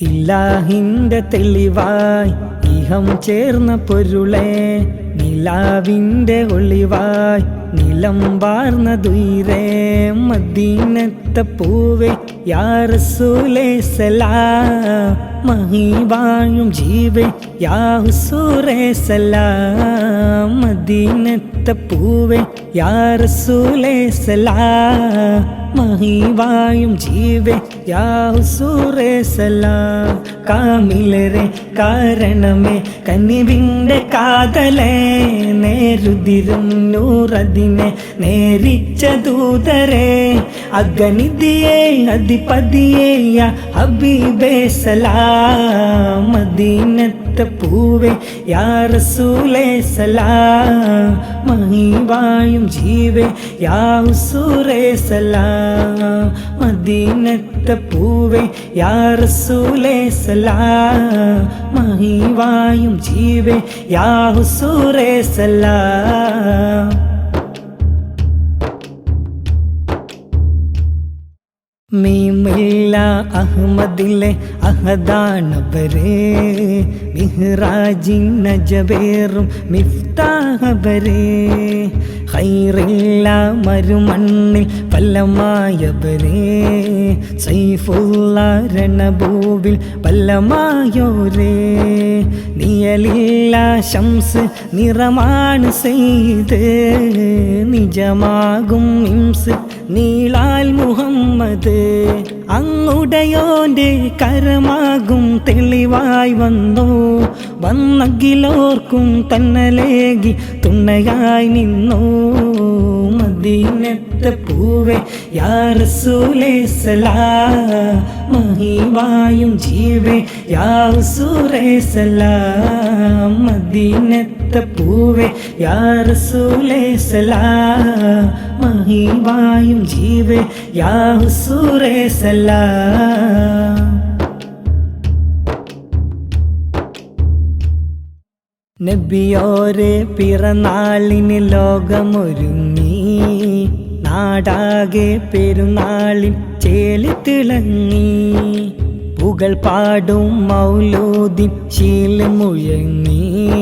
ഇല്ലാഹിന്റെ തെളിവായി ഇഹം ചേർന്ന പൊരുളെ നിലാവിന്റെ ഒളിവായി നിലം വാർന്ന ദുരേ മദീനത്തെ പൂവേ യാ സലാ സലാം മഹിവായും ജീവേ യാ ഹുസൂറേ സലാം മദീനത്തെ പൂവേ യാ റസൂലേ സലാം മഹിവായും ജീവേ. യാസൂറേ സലാം കാമിലരെ കാരണമേ. കനിവിന്റെ കാതലേ നേരുതിരും നൂറതിനെ. നേരിച്ച ദൂതരെ അഗനിധിയെ അധിപതിയേയ ഹബീബേ സലാം മദീനത്തെ പൂവേ. യാ റസൂലേ സലാം മഹിവായും ജീവേ യാ ഹുസൂറേ സലാം. മദീനത്തെ പൂവേ യാ റസൂലേ സലാം. മഹിവായും ജീവേ യാ ഹുസൂറേ സലാം. മീമില്ല അഹമ്മദിലെ അഹദാണവരെ മിഹ്റാജിൻ നജബേറും മിഫ്താഹബരെ. ഹൈറില്ല മരുമണ്ണിൽ പല്ലമായവരെ സൈഫുള്ള രണഭൂവിൽ പല്ലമായോരേ. നിയലില്ല ശംസ് നിറമാണ് ചെയ്ത് നിജമാകും ഇംസ് നീളാൽ മുഹമ്മദ് അങ്ങുടയോന്റെ കരമാകും തെളിവായി വന്നു. വന്നകിലോർക്കും തന്നലേകി തുണയായി നിന്നു. മദീനത്തെ പൂവേ യാ റസൂലേ സലാം മഹിവായും ജീവേ യാ റസൂലേ സലാം മദീനത്തെ പൂവേ സലാം മഹിവായും ജീവേ യാ സലാ സലാം. നബിയോരെ പിറന്നാളിന് ലോകമൊരുങ്ങി. നാടാകെ പെരുന്നാളിൻ ചേലി തിളങ്ങി. പുകൾ പാടും മൗലൂദിൻ ശീല മുഴങ്ങി.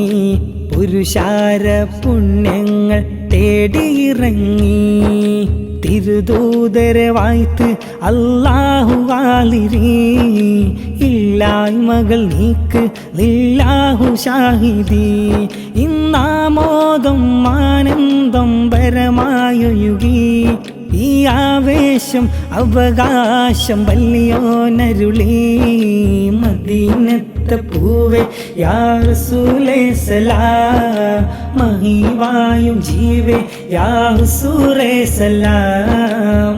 പുരുഷാര പുണ്യങ്ങൾ തേടിയിറങ്ങി. തിരുദൂതരെ വായ്ത്ത് അല്ലാഹു വാലിരി. ഇല്ലായ്മകൾ നീക്ക് നില്ലാഹു ഷാഹിദി. ഇന്നാമോദം ആനന്ദം ആവേശം അവകാശം വല്യോനരുളി. മദീനത്തെ പൂവേ യാ സലാ. മഹിവായും ജീവേ യാ സലാ.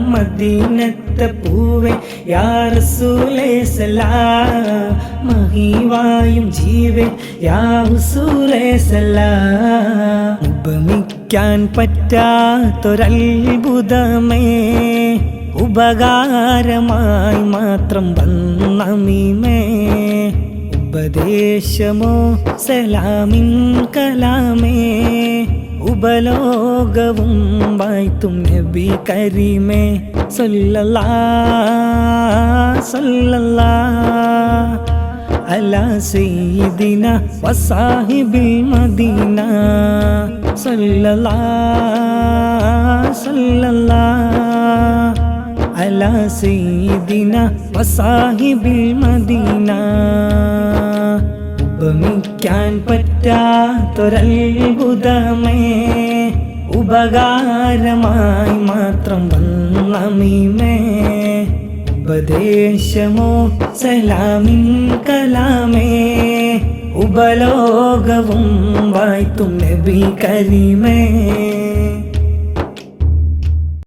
മദീനത്തെ പൂവേ യാ സലാ. മഹിവായും ജീവേ യാ സലാ സലാം. ഉപമിക്കാൻ പറ്റാത്തൊരത്ഭുതമേ. ഉപകാരമായി മാത്രം വന്നമീമേ. ഉപദേശമോ സലാമിൻ കലാമേ. ഉപലോകവും വായ്ത്തും നബി കരിമേ. സൊല്ലല്ലാ സൊല്ലല്ല. അല സീദിന വസാഹിബിൽ മദീന. സൊല്ലല്ലാ സൊല്ലല്ലാ. على سيدنا وصاحب المدينة ഉപമിക്കാൻ പറ്റാത്തൊരത്ഭുതമേ ഉപകാരമായി മാത്രം വന്നമീമേ ഉപദേശമോ സലാമിൻ കലാമേ ഉപലോകവും വായ്ത്തും നബി കരീമേ